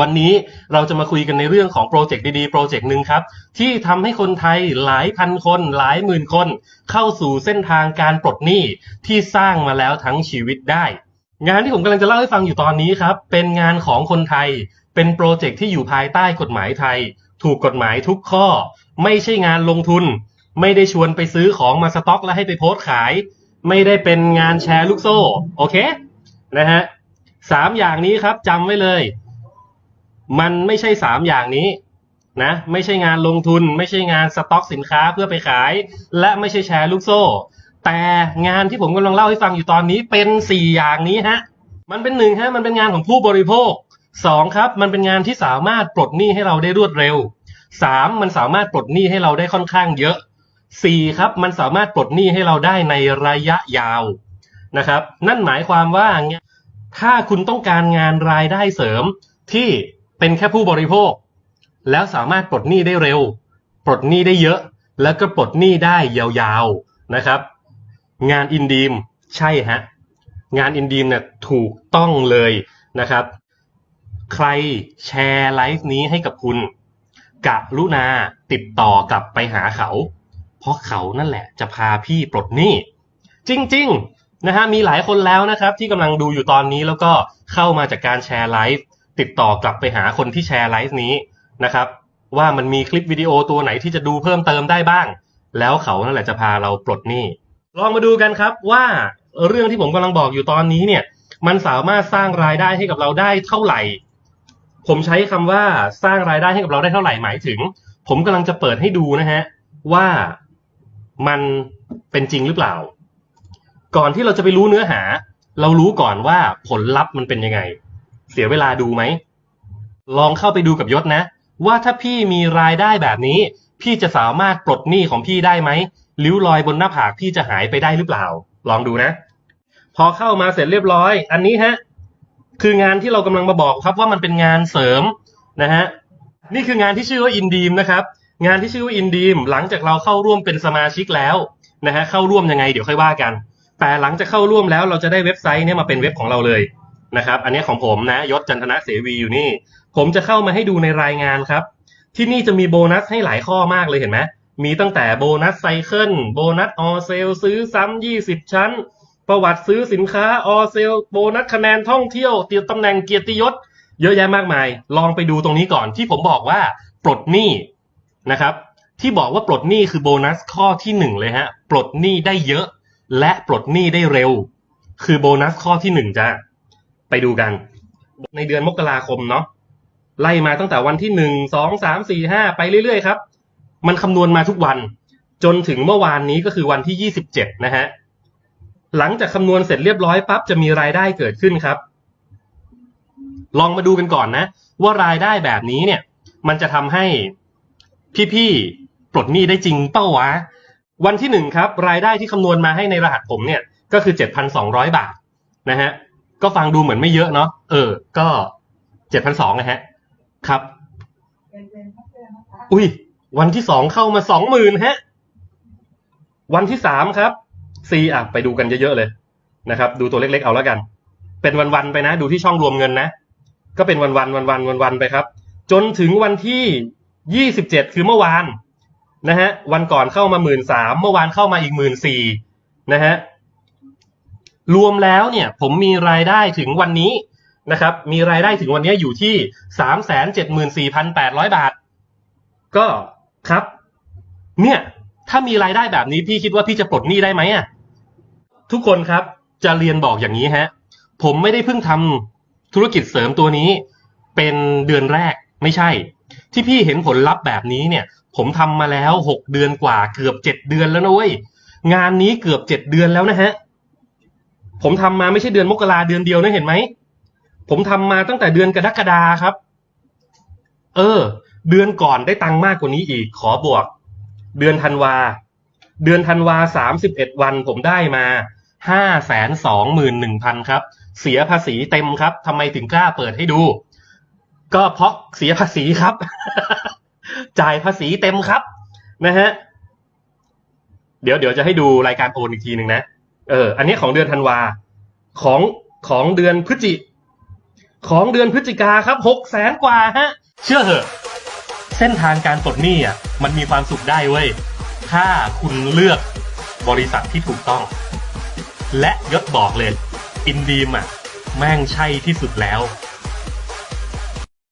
วันนี้เราจะมาคุยกันในเรื่องของโปรเจกต์ดีๆ โปรเจกต์หนึ่งครับ ที่ทำให้คนไทยหลายพันคน หลายหมื่นคน เข้าสู่เส้นทางการปลดหนี้ที่สร้างมาแล้วทั้งชีวิตได้ งานที่ผมกำลังจะเล่าให้ฟังอยู่ตอนนี้ครับ เป็นงานของคนไทย เป็นโปรเจกต์ที่อยู่ภายใต้กฎหมายไทย ถูกกฎหมายทุกข้อ ไม่ใช่งานลงทุน ไม่ได้ชวนไปซื้อของมาสต็อก แล้วให้ไปโพสต์ขาย ไม่ได้เป็นงานแชร์ลูกโซ่ โอเค นะฮะสามอย่างนี้ครับจำไว้เลย มันไม่ใช่สามอย่างนี้นะไม่ใช่งานลงทุน ไม่ใช่งานสต็อกสินค้าเพื่อไปขาย และไม่ใช่แชร์ลูกโซ่ แต่งานที่ผมกำลังเล่าให้ฟังอยู่ตอนนี้เป็นสี่อย่างนี้ฮะมันเป็นหนึ่งฮะมันเป็นงานของผู้บริโภคสองครับ มันเป็นงานที่สามารถปลดหนี้ให้เราได้รวดเร็วสามมันสามารถปลดหนี้ให้เราได้ค่อนข้างเยอะสี่ครับมันสามารถปลดหนี้ให้เราได้ในระยะยาวนะครับ นั่นหมายความว่าถ้าคุณต้องการงานรายได้เสริมที่ เป็นแค่ผู้บริโภค แล้วสามารถปลดหนี้ได้เร็ว ปลดหนี้ได้เยอะ แล้วก็ปลดหนี้ได้ยาวๆนะครับ งานอินดีมใช่ฮะงานอินดีมเนี่ยถูกต้องเลยนะครับ ใครแชร์ไลฟ์นี้ให้กับคุณกะรุณาติดต่อกลับไปหาเขา เพราะเขานั่นแหละจะพาพี่ปลดหนี้ จริง ๆนะฮะมีหลายคนแล้วนะครับที่กำลังดูอยู่ตอนนี้แล้วก็เข้ามาจากการแชร์ไลฟ์ ติดต่อกลับไปหาคนที่แชร์ไลฟ์นี้นะครับ ว่ามันมีคลิปวิดีโอตัวไหนที่จะดูเพิ่มเติมได้บ้าง แล้วเขานั่นแหละจะพาเราปลดหนี้ลองมาดูกันครับว่าเรื่องที่ผมกำลังบอกอยู่ตอนนี้เนี่ย มันสามารถสร้างรายได้ให้กับเราได้เท่าไหร่ ผมใช้คำว่าสร้างรายได้ให้กับเราได้เท่าไหร่หมายถึง ผมกำลังจะเปิดให้ดูนะฮะว่ามันเป็นจริงหรือเปล่า ก่อนที่เราจะไปรู้เนื้อหา เรารู้ก่อนว่าผลลัพธ์มันเป็นยังไง เสียเวลาดูไหม ลองเข้าไปดูกับยศนะ ว่าถ้าพี่มีรายได้แบบนี้ พี่จะสามารถปลดหนี้ของพี่ได้ไหมริ้วรอยบนหน้าผากพี่จะหายไปได้หรือเปล่า ลองดูนะ พอเข้ามาเสร็จเรียบร้อย อันนี้ฮะ คืองานที่เรากำลังมาบอกครับว่ามันเป็นงานเสริมนะฮะนี่คืองานที่ชื่อว่าอินดีมนะครับ งานที่ชื่อว่าอินดีมหลังจากเราเข้าร่วมเป็นสมาชิกแล้วนะฮะเข้าร่วมยังไงเดี๋ยวค่อยว่ากัน แต่หลังจากเข้าร่วมแล้วเราจะได้เว็บไซต์เนี่ยมาเป็นเว็บของเราเลย นะครับ อันนี้ของผมนะยศจันทนะเสวีอยู่นี่ ผมจะเข้ามาให้ดูในรายงานครับ ที่นี่จะมีโบนัสให้หลายข้อมากเลยเห็นไหมมีตั้งแต่โบนัสไซเคิลโบนัสออเซลซื้อซ้ำยี่สิบชั้น ประวัติซื้อสินค้าออเซลโบนัสคะแนนท่องเที่ยวเตียตำแหน่งเกียรติยศ เยอะแยะมากมาย ลองไปดูตรงนี้ก่อนที่ผมบอกว่าปลดหนี้นะครับ ที่บอกว่าปลดหนี้คือโบนัสข้อที่หนึ่งเลยฮะ ปลดหนี้ได้เยอะ และปลดหนี้ได้เร็ว คือโบนัสข้อที่หนึ่งจ้ะ ไปดูกัน ในเดือนมกราคมเนาะไล่มาตั้งแต่วันที่หนึ่งสองสามสี่ห้าไปเรื่อยๆครับ มันคำนวณมาทุกวัน จนถึงเมื่อวานนี้ก็คือวันที่ยี่สิบเจ็ดนะฮะหลังจากคำนวณเสร็จเรียบร้อยปั๊บจะมีรายได้เกิดขึ้นครับ ลองมาดูกันก่อนนะ ว่ารายได้แบบนี้เนี่ย มันจะทำให้พี่ๆปลดหนี้ได้จริงเป้าวะ วันที่หนึ่งครับ รายได้ที่คำนวณมาให้ในรหัสผมเนี่ย ก็คือเจ็ดพันสองร้อยบาทนะฮะ ก็ฟังดูเหมือนไม่เยอะเนาะเออ ก็เจ็ดพันสองนะฮะ ครับ อุ้ย วันที่สองเข้ามาสองหมื่นฮะ วันที่สามครับซีอะไปดูกันเยอะๆเลยนะครับ ดูตัวเล็กๆเอาแล้วกัน เป็นวันๆไปนะ ดูที่ช่องรวมเงินนะ ก็เป็นวันๆวันๆวันๆไปครับ จนถึงวันที่ยี่สิบเจ็ดคือเมื่อวานนะฮะ วันก่อนเข้ามาหมื่นสามเมื่อวานเข้ามาอีกหมื่นสี่นะฮะ รวมแล้วเนี่ยผมมีรายได้ถึงวันนี้นะครับ มีรายได้ถึงวันนี้อยู่ที่สามแสนเจ็ดหมื่นสี่พันแปดร้อยบาท ก็ครับ เนี่ยถ้ามีรายได้แบบนี้พี่คิดว่าพี่จะปลดหนี้ได้ไหมอะทุกคนครับจะเรียนบอกอย่างนี้ฮะ ผมไม่ได้เพิ่งทำธุรกิจเสริมตัวนี้ เป็นเดือนแรกไม่ใช่ ที่พี่เห็นผลลัพธ์แบบนี้เนี่ย ผมทำมาแล้วหกเดือนกว่าเกือบเจ็ดเดือนแล้วนะเว้ยงานนี้เกือบเจ็ดเดือนแล้วนะฮะ ผมทำมาไม่ใช่เดือนมกราเดือนเดียวนะเห็นไหม ผมทำมาตั้งแต่เดือนกรกฎาครับ เออ เดือนก่อนได้ตังค์มากกว่านี้อีก ขอบวก เดือนธันวา เดือนธันวาสามสิบเอ็ดวันผมได้มาห้าแสนสองหมื่นหนึ่งพันครับ เสียภาษีเต็มครับทำไมถึงกล้าเปิดให้ดู ก็เพราะเสียภาษีครับ จ่ายภาษีเต็มครับ นะฮะ เดี๋ยวเดี๋ยวจะให้ดูรายการโอนอีกทีหนึ่งนะ เออ อันนี้ของเดือนธันวา ของของเดือนพฤศจิ ของเดือนพฤศจิกาครับหกแสนกว่าฮะ เชื่อเถอะ เส้นทางการปลดหนี้อะ มันมีความสุขได้เว้ย ถ้าคุณเลือกบริษัทที่ถูกต้อง และยศบอกเลย อินดีมอะ แม่งใช่ที่สุดแล้ว